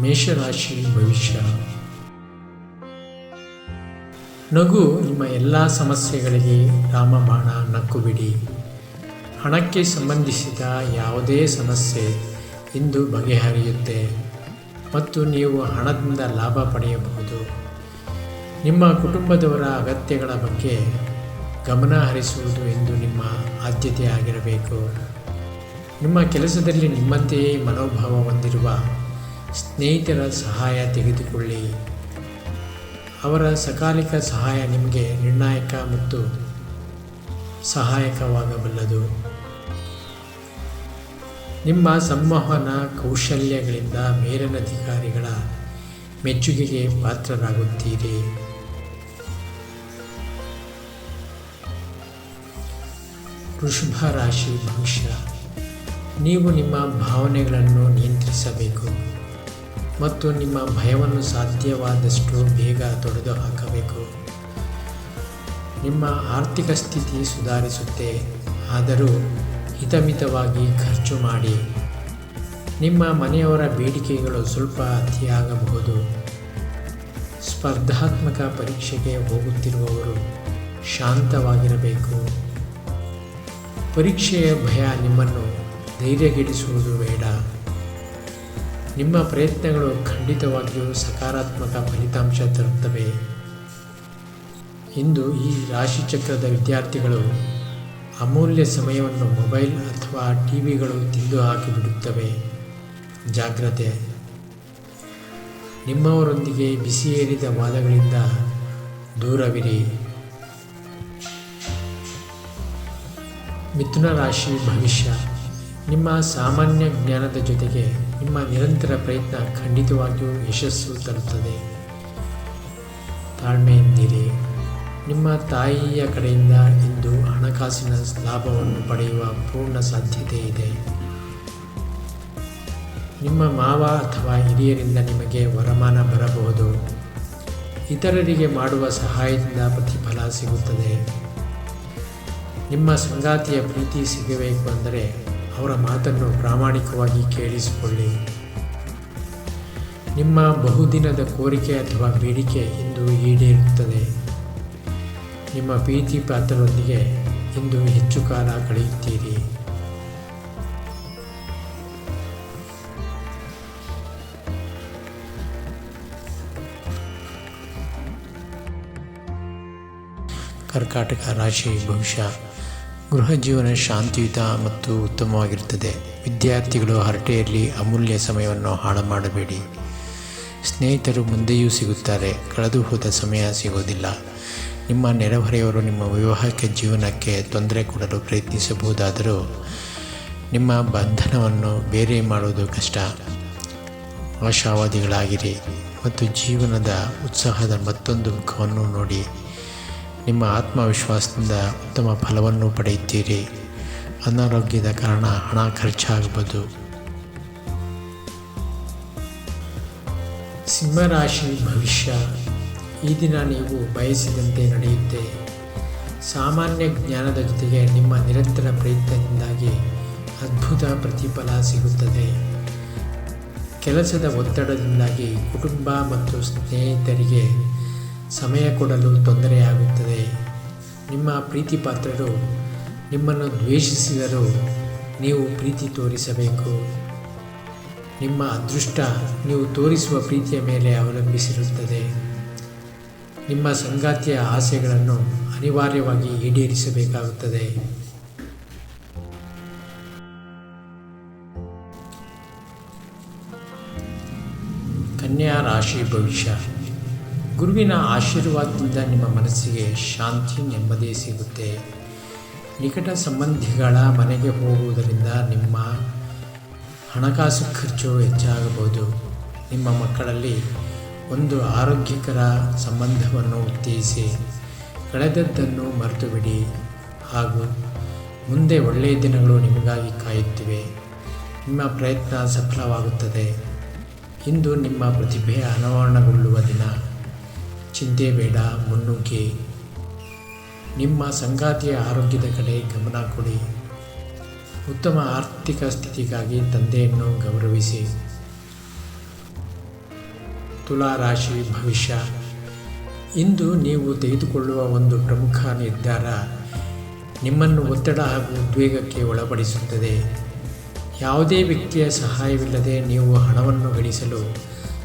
ಮೇಷರಾಶಿ ಭವಿಷ್ಯ. ನಗು ನಿಮ್ಮ ಎಲ್ಲ ಸಮಸ್ಯೆಗಳಿಗೆ ರಾಮಬಾಣ ನಕ್ಕು ಬಿಡಿ ಹಣಕ್ಕೆ ಸಂಬಂಧಿಸಿದ ಯಾವುದೇ ಸಮಸ್ಯೆ ಇಂದು ಬಗೆಹರಿಯುತ್ತೆ ಮತ್ತು ನೀವು ಹಣದಿಂದ ಲಾಭ ಪಡೆಯಬಹುದು. ನಿಮ್ಮ ಕುಟುಂಬದವರ ಅಗತ್ಯಗಳ ಬಗ್ಗೆ ಗಮನ ಹರಿಸುವುದು ಎಂದು ನಿಮ್ಮ ಆದ್ಯತೆ ಆಗಿರಬೇಕು. ನಿಮ್ಮ ಕೆಲಸದಲ್ಲಿ ನಿಮ್ಮಂತೆಯೇ ಮನೋಭಾವ ಹೊಂದಿರುವ ಸ್ನೇಹಿತರ ಸಹಾಯ ತೆಗೆದುಕೊಳ್ಳಿ. ಅವರ ಸಕಾಲಿಕ ಸಹಾಯ ನಿಮಗೆ ನಿರ್ಣಾಯಕ ಮತ್ತು ಸಹಾಯಕವಾಗಬಲ್ಲದು. ನಿಮ್ಮ ಸಂವಹನ ಕೌಶಲ್ಯಗಳಿಂದ ಮೇಲನಧಿಕಾರಿಗಳ ಮೆಚ್ಚುಗೆಗೆ ಪಾತ್ರರಾಗುತ್ತೀರಿ. ವೃಷಭ ರಾಶಿ ಭವಿಷ್ಯ ನೀವು ನಿಮ್ಮ ಭಾವನೆಗಳನ್ನು ನಿಯಂತ್ರಿಸಬೇಕು. ಮತ್ತು ನಿಮ್ಮ ಭಯವನ್ನು ಸಾಧ್ಯವಾದಷ್ಟು ಬೇಗ ತೊಡೆದು ಹಾಕಬೇಕು. ನಿಮ್ಮ ಆರ್ಥಿಕ ಸ್ಥಿತಿ ಸುಧಾರಿಸುತ್ತೆ. ಆದರೂ ಹಿತಮಿತವಾಗಿ ಖರ್ಚು ಮಾಡಿ. ನಿಮ್ಮ ಮನೆಯವರ ಬೇಡಿಕೆಗಳು ಸ್ವಲ್ಪ ಅತಿಯಾಗಬಹುದು. ಸ್ಪರ್ಧಾತ್ಮಕ ಪರೀಕ್ಷೆಗೆ ಹೋಗುತ್ತಿರುವವರು ಶಾಂತವಾಗಿರಬೇಕು. ಪರೀಕ್ಷೆಯ ಭಯ ನಿಮ್ಮನ್ನು ಧೈರ್ಯಗೆಡಿಸುವುದು ಬೇಡ. ನಿಮ್ಮ ಪ್ರಯತ್ನಗಳು ಖಂಡಿತವಾಗಿಯೂ ಸಕಾರಾತ್ಮಕ ಫಲಿತಾಂಶ ತರುತ್ತವೆ. ಇಂದು ಈ ರಾಶಿಚಕ್ರದ ವಿದ್ಯಾರ್ಥಿಗಳು ಅಮೂಲ್ಯ ಸಮಯವನ್ನು ಮೊಬೈಲ್ ಅಥವಾ ಟಿ ವಿಗಳು ತಿಂದು ಹಾಕಿಬಿಡುತ್ತವೆ ಜಾಗ್ರತೆ. ನಿಮ್ಮವರೊಂದಿಗೆ ಬಿಸಿಯೇರಿದ ವಾದಗಳಿಂದ ದೂರವಿರಿ. ಮಿಥುನ ರಾಶಿ ಭವಿಷ್ಯ. ನಿಮ್ಮ ಸಾಮಾನ್ಯ ಜ್ಞಾನದ ಜೊತೆಗೆ ನಿಮ್ಮ ನಿರಂತರ ಪ್ರಯತ್ನ ಖಂಡಿತವಾಗಿಯೂ ಯಶಸ್ಸು ತರುತ್ತದೆ. ತಾಳ್ಮೆಯಿಂದಿರಿ. ನಿಮ್ಮ ತಾಯಿಯ ಕಡೆಯಿಂದ ಇಂದು ಹಣಕಾಸಿನ ಲಾಭವನ್ನು ಪಡೆಯುವ ಪೂರ್ಣ ಸಾಧ್ಯತೆ ಇದೆ. ನಿಮ್ಮ ಮಾವ ಅಥವಾ ಹಿರಿಯರಿಂದ ನಿಮಗೆ ವರಮಾನ ಬರಬಹುದು. ಇತರರಿಗೆ ಮಾಡುವ ಸಹಾಯದಿಂದ ಪ್ರತಿಫಲ ಸಿಗುತ್ತದೆ. ನಿಮ್ಮ ಸಂಗಾತಿಯ ಪ್ರೀತಿ ಸಿಗಬೇಕು ಅಂದರೆ ಅವರ ಮಾತನ್ನು ಪ್ರಾಮಾಣಿಕವಾಗಿ ಕೇಳಿಸಿಕೊಳ್ಳಿ. ನಿಮ್ಮ ಬಹುದಿನದ ಕೋರಿಕೆ ಅಥವಾ ಬೇಡಿಕೆ ಇಂದು ಈಡೇರುತ್ತದೆ. ನಿಮ್ಮ ಪ್ರೀತಿ ಪಾತ್ರರೊಂದಿಗೆ ಇಂದು ಹೆಚ್ಚು ಕಾಲ ಕಳೆಯುತ್ತೀರಿ. ಕರ್ಕಾಟಕ ರಾಶಿ ಭವಿಷ್ಯ ಗೃಹ ಜೀವನ ಶಾಂತಿಯುತ ಮತ್ತು ಉತ್ತಮವಾಗಿರುತ್ತದೆ. ವಿದ್ಯಾರ್ಥಿಗಳು ಹರಟೆಯಲ್ಲಿ ಅಮೂಲ್ಯ ಸಮಯವನ್ನು ಹಾಳು ಮಾಡಬೇಡಿ ಸ್ನೇಹಿತರು ಮುಂದೆಯೂ ಸಿಗುತ್ತಾರೆ. ಕಳೆದು ಹೋದ ಸಮಯ ಸಿಗೋದಿಲ್ಲ. ನಿಮ್ಮ ನೆರೆಹೊರೆಯವರು ನಿಮ್ಮ ವಿವಾಹಕ್ಕೆ ಜೀವನಕ್ಕೆ ತೊಂದರೆ ಕೊಡಲು ಪ್ರಯತ್ನಿಸಬಹುದಾದರೂ ನಿಮ್ಮ ಬಂಧನವನ್ನು ಬೇರೆ ಮಾಡುವುದು ಕಷ್ಟ. ಆಶಾವಾದಿಗಳಾಗಿರಿ ಮತ್ತು ಜೀವನದ ಉತ್ಸಾಹದ ಮತ್ತೊಂದು ಮುಖವನ್ನು ನೋಡಿ. ನಿಮ್ಮ ಆತ್ಮವಿಶ್ವಾಸದಿಂದ ಉತ್ತಮ ಫಲವನ್ನು ಪಡೆಯುತ್ತೀರಿ. ಅನಾರೋಗ್ಯದ ಕಾರಣ ಹಣ ಖರ್ಚಾಗಬಹುದು. ಸಿಂಹರಾಶಿ ಭವಿಷ್ಯ. ಈ ದಿನ ನೀವು ಬಯಸಿದಂತೆ ನಡೆಯುತ್ತೆ. ಸಾಮಾನ್ಯ ಜ್ಞಾನದ ಜೊತೆಗೆ ನಿಮ್ಮ ನಿರಂತರ ಪ್ರಯತ್ನದಿಂದಾಗಿ ಅದ್ಭುತ ಪ್ರತಿಫಲ ಸಿಗುತ್ತದೆ. ಕೆಲಸದ ಒತ್ತಡದಿಂದಾಗಿ ಕುಟುಂಬ ಮತ್ತು ಸ್ನೇಹಿತರಿಗೆ ಸಮಯ ಕೊಡಲು ತೊಂದರೆಯಾಗುತ್ತದೆ. ನಿಮ್ಮ ಪ್ರೀತಿಪಾತ್ರರು ನಿಮ್ಮನ್ನು ದ್ವೇಷಿಸಿದರೂ ನೀವು ಪ್ರೀತಿ ತೋರಿಸಬೇಕು. ನಿಮ್ಮ ಅದೃಷ್ಟ ನೀವು ತೋರಿಸುವ ಪ್ರೀತಿಯ ಮೇಲೆ ಅವಲಂಬಿಸಿರುತ್ತದೆ. ನಿಮ್ಮ ಸಂಗಾತಿಯ ಆಸೆಗಳನ್ನು ಅನಿವಾರ್ಯವಾಗಿ ಈಡೇರಿಸಬೇಕಾಗುತ್ತದೆ. ಕನ್ಯಾ ರಾಶಿ ಭವಿಷ್ಯ. ಗುರುವಿನ ಆಶೀರ್ವಾದದಿಂದ ನಿಮ್ಮ ಮನಸ್ಸಿಗೆ ಶಾಂತಿ ನೆಮ್ಮದಿ ಸಿಗುತ್ತೆ. ನಿಕಟ ಸಂಬಂಧಿಗಳ ಮನೆಗೆ ಹೋಗುವುದರಿಂದ ನಿಮ್ಮ ಹಣಕಾಸು ಖರ್ಚು ಹೆಚ್ಚಾಗಬಹುದು. ನಿಮ್ಮ ಮಕ್ಕಳಲ್ಲಿ ಒಂದು ಆರೋಗ್ಯಕರ ಸಂಬಂಧವನ್ನು ಉತ್ತೇಜಿಸಿ ಕಳೆದದ್ದನ್ನು ಮರೆತುಬಿಡಿ ಹಾಗೂ ಮುಂದೆ ಒಳ್ಳೆಯ ದಿನಗಳು ನಿಮಗಾಗಿ ಕಾಯುತ್ತಿವೆ. ನಿಮ್ಮ ಪ್ರಯತ್ನ ಸಫಲವಾಗುತ್ತದೆ. ಇಂದು ನಿಮ್ಮ ಪ್ರತಿಭೆ ಅನಾವರಣಗೊಳ್ಳುವ ದಿನ. ಚಿಂತೆ ಬೇಡ, ಮುನ್ನುಗ್ಗಿ. ನಿಮ್ಮ ಸಂಗಾತಿಯ ಆರೋಗ್ಯದ ಕಡೆ ಗಮನ ಕೊಡಿ. ಉತ್ತಮ ಆರ್ಥಿಕ ಸ್ಥಿತಿಗಾಗಿ ತಂದೆಯನ್ನು ಗೌರವಿಸಿ. ತುಲಾ ರಾಶಿ ಭವಿಷ್ಯ. ಇಂದು ನೀವು ತೆಗೆದುಕೊಳ್ಳುವ ಒಂದು ಪ್ರಮುಖ ನಿರ್ಧಾರ ನಿಮ್ಮನ್ನು ಒತ್ತಡ ಹಾಗೂ ಉದ್ವೇಗಕ್ಕೆ ಒಳಪಡಿಸುತ್ತದೆ. ಯಾವುದೇ ವ್ಯಕ್ತಿಯ ಸಹಾಯವಿಲ್ಲದೆ ನೀವು ಹಣವನ್ನು ಗಳಿಸಲು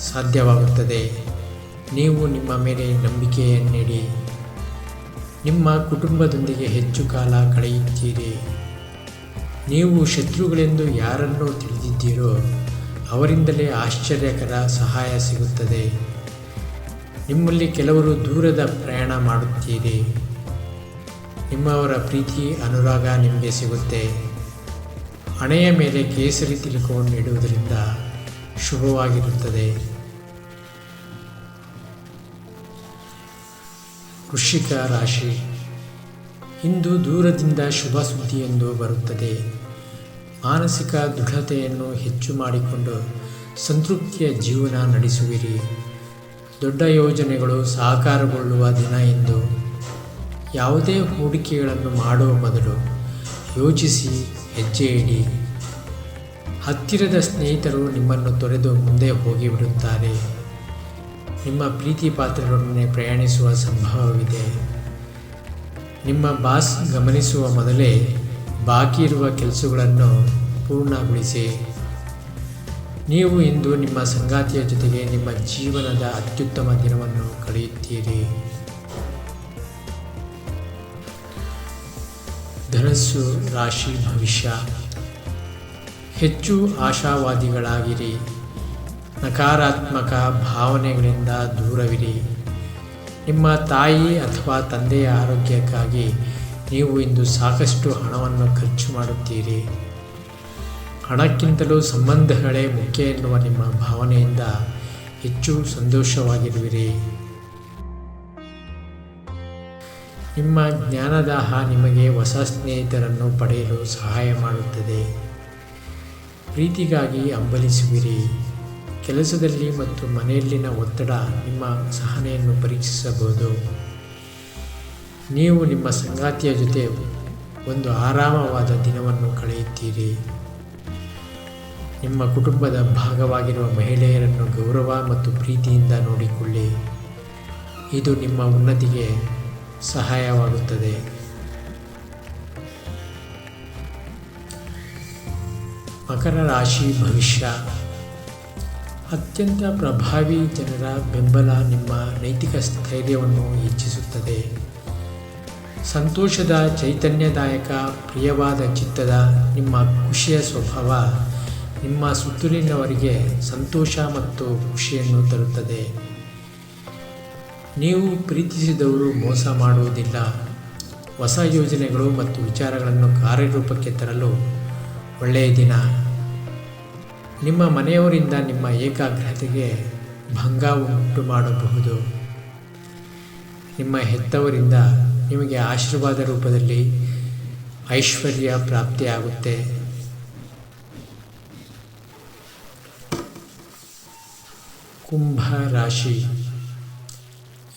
ಸಾಧ್ಯವಾಗುತ್ತದೆ. ನೀವು ನಿಮ್ಮ ಮೇಲೆ ನಂಬಿಕೆಯನ್ನಿಡಿ ನಿಮ್ಮ ಕುಟುಂಬದೊಂದಿಗೆ ಹೆಚ್ಚು ಕಾಲ ಕಳೆಯುತ್ತೀರಿ. ನೀವು ಶತ್ರುಗಳೆಂದು ಯಾರನ್ನು ತಿಳಿದಿದ್ದೀರೋ, ಅವರಿಂದಲೇ ಆಶ್ಚರ್ಯಕರ ಸಹಾಯ ಸಿಗುತ್ತದೆ. ನಿಮ್ಮಲ್ಲಿ ಕೆಲವರು ದೂರದ ಪ್ರಯಾಣ ಮಾಡುತ್ತೀರಿ. ನಿಮ್ಮವರ ಪ್ರೀತಿ, ಅನುರಾಗ ನಿಮಗೆ ಸಿಗುತ್ತೆ. ಹಣೆಯ ಮೇಲೆ ಕೇಸರಿ ತಿಲಕವನ್ನು ಇಡುವುದರಿಂದ ಶುಭವಾಗಿರುತ್ತದೆ. ವೃಶ್ಚಿಕ ರಾಶಿ. ಇಂದು ದೂರದಿಂದ ಶುಭ ಸುದ್ದಿಯೊಂದು ಬರುತ್ತದೆ. ಮಾನಸಿಕ ದೃಢತೆಯನ್ನು ಹೆಚ್ಚು ಮಾಡಿಕೊಂಡು ಸಂತೃಪ್ತಿಯ ಜೀವನ ನಡೆಸುವಿರಿ. ದೊಡ್ಡ ಯೋಜನೆಗಳು ಸಾಕಾರಗೊಳ್ಳುವ ದಿನ ಎಂದು ಯಾವುದೇ ಹೂಡಿಕೆಗಳನ್ನು ಮಾಡುವ ಬದಲು ಯೋಚಿಸಿ ಹೆಜ್ಜೆ ಇಡಿ. ಹತ್ತಿರದ ಸ್ನೇಹಿತರು ನಿಮ್ಮನ್ನು ತೊರೆದು ಮುಂದೆ ಹೋಗಿಬಿಡುತ್ತಾರೆ. ನಿಮ್ಮ ಪ್ರೀತಿ ಪಾತ್ರರೊಡನೆ ಪ್ರಯಾಣಿಸುವ ಸಂಭವವಿದೆ. ನಿಮ್ಮ ಬಾಸ್ ಗಮನಿಸುವ ಮೊದಲೇ ಬಾಕಿ ಇರುವ ಕೆಲಸಗಳನ್ನು ಪೂರ್ಣಗೊಳಿಸಿ. ನೀವು ಇಂದು ನಿಮ್ಮ ಸಂಗಾತಿಯ ಜೊತೆಗೆ ನಿಮ್ಮ ಜೀವನದ ಅತ್ಯುತ್ತಮ ದಿನವನ್ನು ಕಳೆಯುತ್ತೀರಿ. ಧನಸ್ಸು ರಾಶಿ ಭವಿಷ್ಯ. ಹೆಚ್ಚು ಆಶಾವಾದಿಗಳಾಗಿರಿ. ನಕಾರಾತ್ಮಕ ಭಾವನೆಗಳಿಂದ ದೂರವಿರಿ. ನಿಮ್ಮ ತಾಯಿ ಅಥವಾ ತಂದೆಯ ಆರೋಗ್ಯಕ್ಕಾಗಿ ನೀವು ಇಂದು ಸಾಕಷ್ಟು ಹಣವನ್ನು ಖರ್ಚು ಮಾಡುತ್ತೀರಿ. ಹಣಕ್ಕಿಂತಲೂ ಸಂಬಂಧಗಳೇ ಮುಖ್ಯ ಎನ್ನುವ ನಿಮ್ಮ ಭಾವನೆಯಿಂದ ಹೆಚ್ಚು ಸಂತೋಷವಾಗಿರುವಿರಿ. ನಿಮ್ಮ ಜ್ಞಾನದಾಹ ನಿಮಗೆ ಹೊಸ ಸ್ನೇಹಿತರನ್ನು ಪಡೆಯಲು ಸಹಾಯ ಮಾಡುತ್ತದೆ. ಪ್ರೀತಿಗಾಗಿ ಹಂಬಲಿಸುವಿರಿ ಕೆಲಸದಲ್ಲಿ ಮತ್ತು ಮನೆಯಲ್ಲಿನ ಒತ್ತಡ ನಿಮ್ಮ ಸಹನೆಯನ್ನು ಪರೀಕ್ಷಿಸಬಹುದು. ನೀವು ನಿಮ್ಮ ಸಂಗಾತಿಯ ಜೊತೆ ಒಂದು ಆರಾಮವಾದ ದಿನವನ್ನು ಕಳೆಯುತ್ತೀರಿ. ನಿಮ್ಮ ಕುಟುಂಬದ ಭಾಗವಾಗಿರುವ ಮಹಿಳೆಯರನ್ನು ಗೌರವ ಮತ್ತು ಪ್ರೀತಿಯಿಂದ ನೋಡಿಕೊಳ್ಳಿ. ಇದು ನಿಮ್ಮ ಉನ್ನತಿಗೆ ಸಹಾಯವಾಗುತ್ತದೆ. ಮಕರ ರಾಶಿ ಭವಿಷ್ಯ. ಅತ್ಯಂತ ಪ್ರಭಾವಿ ಜನರ ಬೆಂಬಲ ನಿಮ್ಮ ನೈತಿಕ ಸ್ಥೈರ್ಯವನ್ನು ಹೆಚ್ಚಿಸುತ್ತದೆ. ಸಂತೋಷದ ಚೈತನ್ಯದಾಯಕ ಪ್ರಿಯವಾದ ಚಿತ್ತದ ನಿಮ್ಮ ಖುಷಿಯ ಸ್ವಭಾವ ನಿಮ್ಮ ಸುತ್ತಲಿನವರಿಗೆ ಸಂತೋಷ ಮತ್ತು ಖುಷಿಯನ್ನು ತರುತ್ತದೆ. ನೀವು ಪ್ರೀತಿಸಿದವರು ಮೋಸ ಮಾಡುವುದಿಲ್ಲ. ಹೊಸ ಯೋಜನೆಗಳು ಮತ್ತು ವಿಚಾರಗಳನ್ನು ಕಾರ್ಯರೂಪಕ್ಕೆ ತರಲು ಒಳ್ಳೆಯ ದಿನ. ನಿಮ್ಮ ಮನೆಯವರಿಂದ ನಿಮ್ಮ ಏಕಾಗ್ರತೆಗೆ ಭಂಗ ಉಂಟು ಮಾಡಬಹುದು. ನಿಮ್ಮ ಹೆತ್ತವರಿಂದ ನಿಮಗೆ ಆಶೀರ್ವಾದ ರೂಪದಲ್ಲಿ ಐಶ್ವರ್ಯ ಪ್ರಾಪ್ತಿಯಾಗುತ್ತೆ. ಕುಂಭ ರಾಶಿ.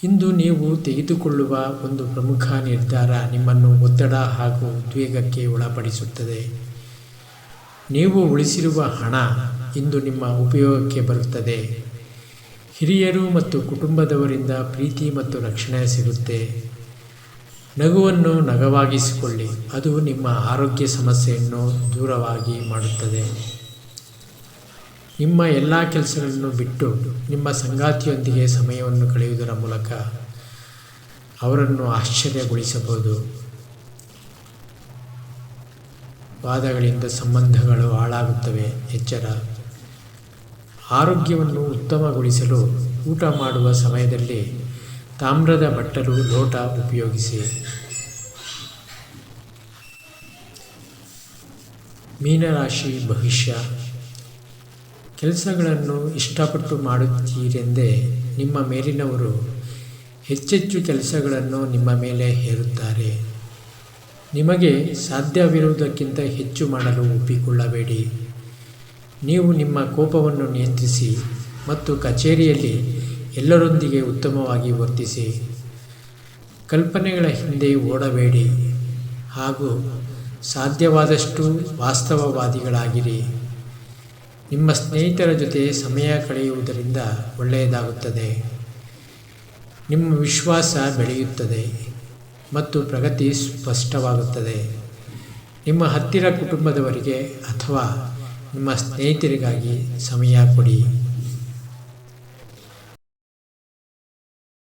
ಇಂದು ನೀವು ತೆಗೆದುಕೊಳ್ಳುವ ಒಂದು ಪ್ರಮುಖ ನಿರ್ಧಾರ ನಿಮ್ಮನ್ನು ಒತ್ತಡ ಹಾಗೂ ಉದ್ವೇಗಕ್ಕೆ ಒಳಪಡಿಸುತ್ತದೆ. ನೀವು ಉಳಿಸಿರುವ ಹಣ ಇಂದು ನಿಮ್ಮ ಉಪಯೋಗಕ್ಕೆ ಬರುತ್ತದೆ. ಹಿರಿಯರು ಮತ್ತು ಕುಟುಂಬದವರಿಂದ ಪ್ರೀತಿ ಮತ್ತು ರಕ್ಷಣೆ ಸಿಗುತ್ತೆ. ನಗುವನ್ನು ನಗವಾಗಿಸಿಕೊಳ್ಳಿ. ಅದು ನಿಮ್ಮ ಆರೋಗ್ಯ ಸಮಸ್ಯೆಯನ್ನು ದೂರವಾಗಿ ಮಾಡುತ್ತದೆ. ನಿಮ್ಮ ಎಲ್ಲ ಕೆಲಸಗಳನ್ನು ಬಿಟ್ಟು ನಿಮ್ಮ ಸಂಗಾತಿಯೊಂದಿಗೆ ಸಮಯವನ್ನು ಕಳೆಯುವುದರ ಮೂಲಕ ಅವರನ್ನು ಆಶ್ಚರ್ಯಗೊಳಿಸಬಹುದು. ವಾದಗಳಿಂದ ಸಂಬಂಧಗಳು ಹಾಳಾಗುತ್ತವೆ, ಎಚ್ಚರ. ಆರೋಗ್ಯವನ್ನು ಉತ್ತಮಗೊಳಿಸಲು ಊಟ ಮಾಡುವ ಸಮಯದಲ್ಲಿ ತಾಮ್ರದ ಬಟ್ಟಲು ಲೋಟ ಉಪಯೋಗಿಸಿ. ಮೀನರಾಶಿ ಭವಿಷ್ಯ. ಕೆಲಸಗಳನ್ನು ಇಷ್ಟಪಟ್ಟು ಮಾಡುತ್ತೀರೆಂದೇ ನಿಮ್ಮ ಮೇಲಿನವರು ಹೆಚ್ಚೆಚ್ಚು ಕೆಲಸಗಳನ್ನು ನಿಮ್ಮ ಮೇಲೆ ಹೇರುತ್ತಾರೆ. ನಿಮಗೆ ಸಾಧ್ಯವಿರುವುದಕ್ಕಿಂತ ಹೆಚ್ಚು ಮಾಡಲು ಒಪ್ಪಿಕೊಳ್ಳಬೇಡಿ. ನೀವು ನಿಮ್ಮ ಕೋಪವನ್ನು ನಿಯಂತ್ರಿಸಿ ಮತ್ತು ಕಚೇರಿಯಲ್ಲಿ ಎಲ್ಲರೊಂದಿಗೆ ಉತ್ತಮವಾಗಿ ವರ್ತಿಸಿ. ಕಲ್ಪನೆಗಳ ಹಿಂದೆ ಓಡಬೇಡಿ ಹಾಗೂ ಸಾಧ್ಯವಾದಷ್ಟು ವಾಸ್ತವವಾದಿಗಳಾಗಿರಿ. ನಿಮ್ಮ ಸ್ನೇಹಿತರ ಜೊತೆ ಸಮಯ ಕಳೆಯುವುದರಿಂದ ಒಳ್ಳೆಯದಾಗುತ್ತದೆ. ನಿಮ್ಮ ವಿಶ್ವಾಸ ಬೆಳೆಯುತ್ತದೆ. ಮತ್ತು ಪ್ರಗತಿ ಸ್ಪಷ್ಟವಾಗುತ್ತದೆ. ನಿಮ್ಮ ಹತ್ತಿರ ಕುಟುಂಬದವರಿಗೆ ಅಥವಾ ನಿಮ್ಮ ಸ್ನೇಹಿತರಿಗಾಗಿ ಸಮಯ ಕೊಡಿ.